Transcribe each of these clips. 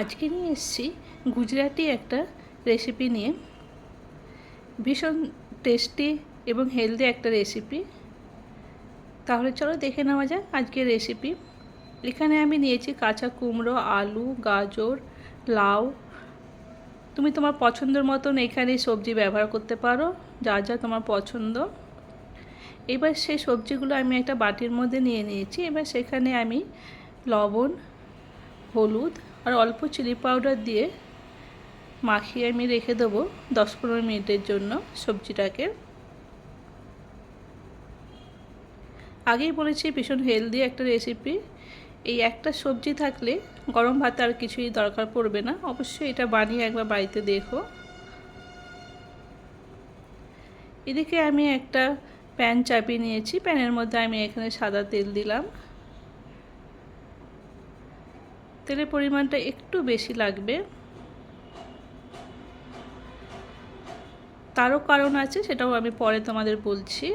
আজকে নিয়ে এসেছি গুজরাটি একটা রেসিপি নিয়ে। ভীষণ টেস্টি এবং হেলদি একটা রেসিপি তাহলে চলো দেখে নেওয়া যাক আজকের রেসিপি এখানে আমি নিয়েছি কাঁচা কুমড়ো, আলু, গাজর, লাউ। তুমি তোমার পছন্দের মতন এখানে সবজি ব্যবহার করতে পারো, যা যা তোমার পছন্দ। এবার সেই সবজিগুলো আমি একটা বাটির মধ্যে নিয়ে নিয়েছি। এবার সেখানে আমি লবণ, হলুদ আর অল্প চিলি পাউডার দিয়ে মাখিয়ে আমি রেখে দেবো দশ পনেরো মিনিটের জন্য সবজিটাকে। আগেই বলেছি ভীষণ হেলদি একটা রেসিপি এই একটা সবজি থাকলে গরম ভাতে আর কিছুই দরকার পড়বে না। অবশ্যই এটা বানিয়ে একবার বাড়িতে দেখো। এদিকে আমি একটা প্যান চাপিয়ে নিয়েছি। প্যানের মধ্যে আমি এখানে সাদা তেল দিলাম। তেলের পরিমাণটা একটু বেশি লাগবে। তারও কারণ আছে, সেটাও আমি পরে তোমাদের বলছি।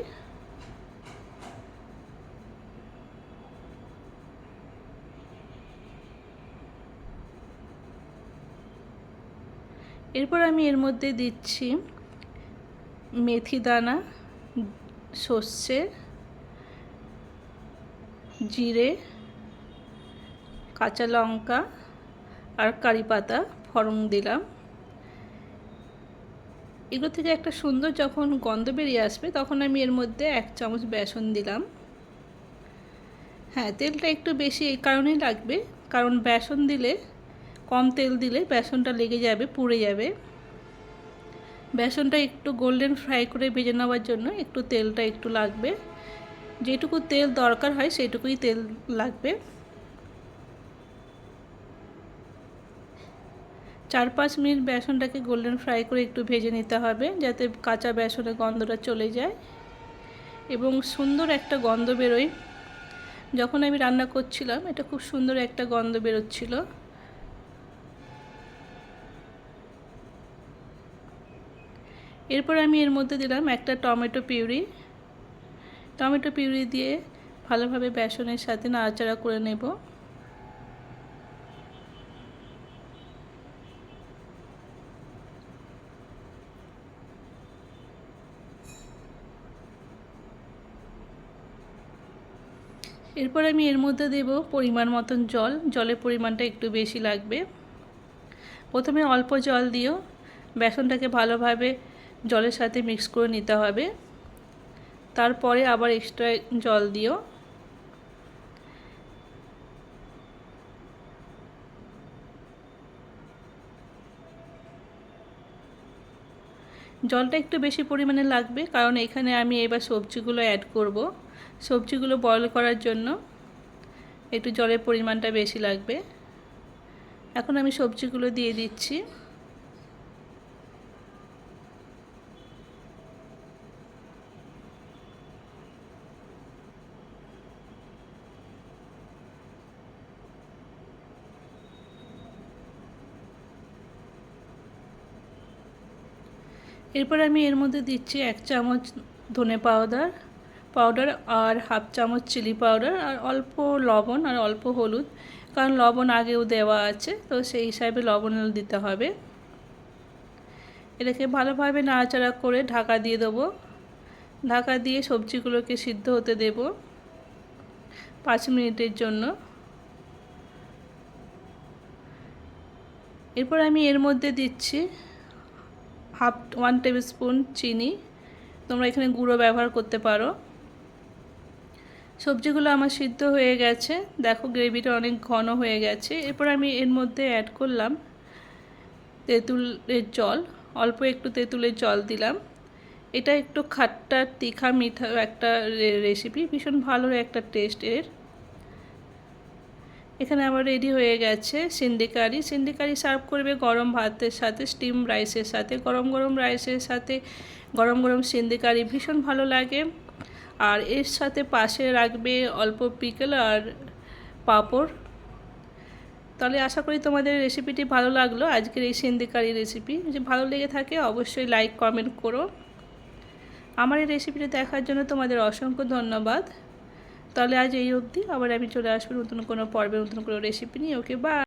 এরপর আমি এর মধ্যে দিচ্ছি মেথি দানা, সর্ষে, জিরে কাঁচা লঙ্কা আর কারি পাতা ফরং দিলাম। এগুলো থেকে একটা সুন্দর যখন গন্ধ বেরিয়ে আসবে, তখন আমি এর মধ্যে এক চামচ বেসন দিলাম। হ্যাঁ তেলটা একটু বেশি এই কারণেই লাগবে, কারণ বেসন দিলে, কম তেল দিলে বেসনটা লেগে যাবে, পুড়ে যাবে। বেসনটা একটু গোল্ডেন ফ্রাই করে ভেজে নেওয়ার জন্য একটু তেলটা একটু লাগবে। যেটুকু তেল দরকার হয় সেইটুকুই তেল লাগবে। চার পাঁচ মিনিট বেসনটাকে গোল্ডেন ফ্রাই করে একটু ভেজে নিতে হবে, যাতে কাঁচা বেসনের গন্ধটা চলে যায়। এবং সুন্দর একটা গন্ধ বেরোয়। যখন আমি রান্না করছিলাম, এটা খুব সুন্দর একটা গন্ধ বেরোচ্ছিল। এরপর আমি এর মধ্যে দিলাম একটা টমেটো পিউরি। টমেটো পিউরি দিয়ে ভালোভাবে বেসনের সাথে নাড়াচাড়া করে নেব। এরপর আমি এর মধ্যে দেব পরিমাণ মতন জল। জলের পরিমাণটা একটু বেশি লাগবে। প্রথমে অল্প জল দিও। বেসনটাকে ভালোভাবে জলের সাথে মিক্স করে নিতে হবে। তারপরে আবার এক্সট্রা জল দিও। জলটা একটু বেশি পরিমাণে লাগবে, কারণ এখানে আমি এবার সবজিগুলো অ্যাড করব। সবজিগুলো বয়ল করার জন্য একটু জলের পরিমাণটা বেশি লাগবে। এখন আমি সবজিগুলো দিয়ে দিচ্ছি। এরপর আমি এর মধ্যে দিচ্ছি এক চামচ ধনে পাউডার পাউডার আর হাফ চামচ চিলি পাউডার আর অল্প লবণ আর অল্প হলুদ। কারণ লবণ আগেও দেওয়া আছে, তো সেই হিসাবে লবণ দিতে হবে। এটাকে ভালোভাবে নাড়াচাড়া করে ঢাকা দিয়ে দেবো। ঢাকা দিয়ে সবজিগুলোকে সিদ্ধ হতে দেব পাঁচ মিনিটের জন্য। এরপর আমি এর মধ্যে দিচ্ছি হাফ ওয়ান টেবিল স্পুন চিনি। তোমরা এখানে গুঁড়ো ব্যবহার করতে পারো। সবজিগুলো আমার সিদ্ধ হয়ে গেছে। দেখো গ্রেভিটা অনেক ঘন হয়ে গেছে। এরপর আমি এর মধ্যে অ্যাড করলাম তেঁতুলের জল। অল্প একটু তেঁতুলের জল দিলাম। এটা একটু খাট্টা, তিখা মিঠা একটা রেসিপি ভীষণ ভালো একটা টেস্ট এর। এখানে আমার রেডি হয়ে গেছে সিন্ডিকারি সিন্ডিকারি সার্ভ করবে গরম ভাতের সাথে স্টিম রাইসের সাথে। গরম গরম রাইসের সাথে গরম গরম সিন্ডিকারি ভীষণ ভালো লাগে। আর এর সাথে পাশে রাখবে অল্প পিকল আর পাঁপড়। তাহলে আশা করি তোমাদের রেসিপিটি ভালো লাগল। আজকের এই সিন্দিকারি রেসিপি যদি ভালো লেগে থাকে, অবশ্যই লাইক কমেন্ট করো। আমার এই রেসিপিটি দেখার জন্য তোমাদের অসংখ্য ধন্যবাদ। তাহলে আজ এই অবধি। আবার আমি চলে আসব নতুন কোনো পর্বে, নতুন কোনো রেসিপি নিয়ে। ওকে বা